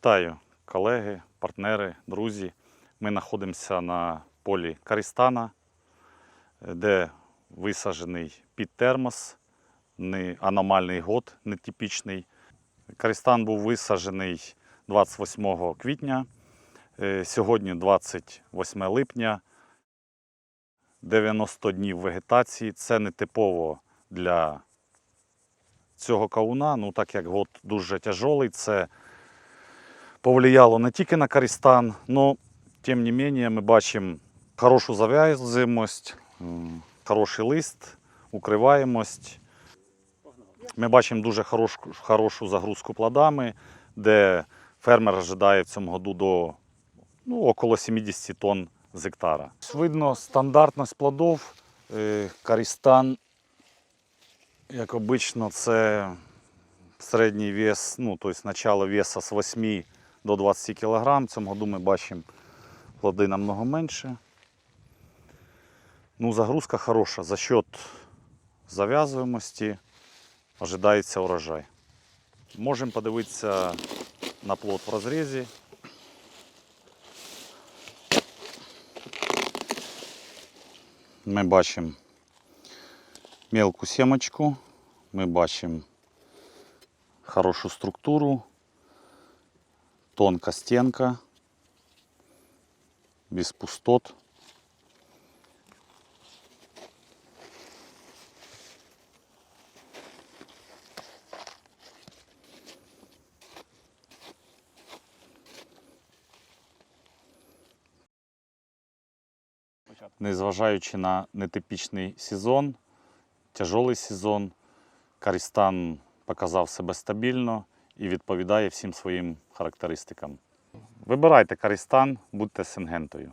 Вітаю, колеги, партнери, друзі. Ми знаходимося на полі Карістана, де висаджений під термос, не аномальний год, нетипічний. Карістан був висаджений 28 квітня, е, сьогодні 28 липня. 90 днів вегетації. Це не типово для цього кауна, ну так як год дуже тяжелий, це повлияло не тільки на Карістан, але тим не менше ми бачимо хорошу зав'язуємость, хороший лист, укриваємость. Ми бачимо дуже хорошу, хорошу загрузку плодами, де фермер ожидає в цьому году до ну, около 70 тонн з гектара. Видно стандартність плодов. Е, Карістан, як обично, це середній вес, ну, тобто начало веса з 8 до 20 кг. Цьому году ми бачимо плоди намного менше. Ну, загрузка хороша. За счет зав'язуємості ожидається урожай. Можемо подивитися на плод в розрізі. Ми бачимо мелку сімочку, ми бачимо хорошу структуру, тонка стенка, без пустот. Незважаючи на нетипічний сезон, тяжелий сезон, Карістан показав себе стабільно І відповідає всім своїм характеристикам. Вибирайте Карістан, будьте сингентою.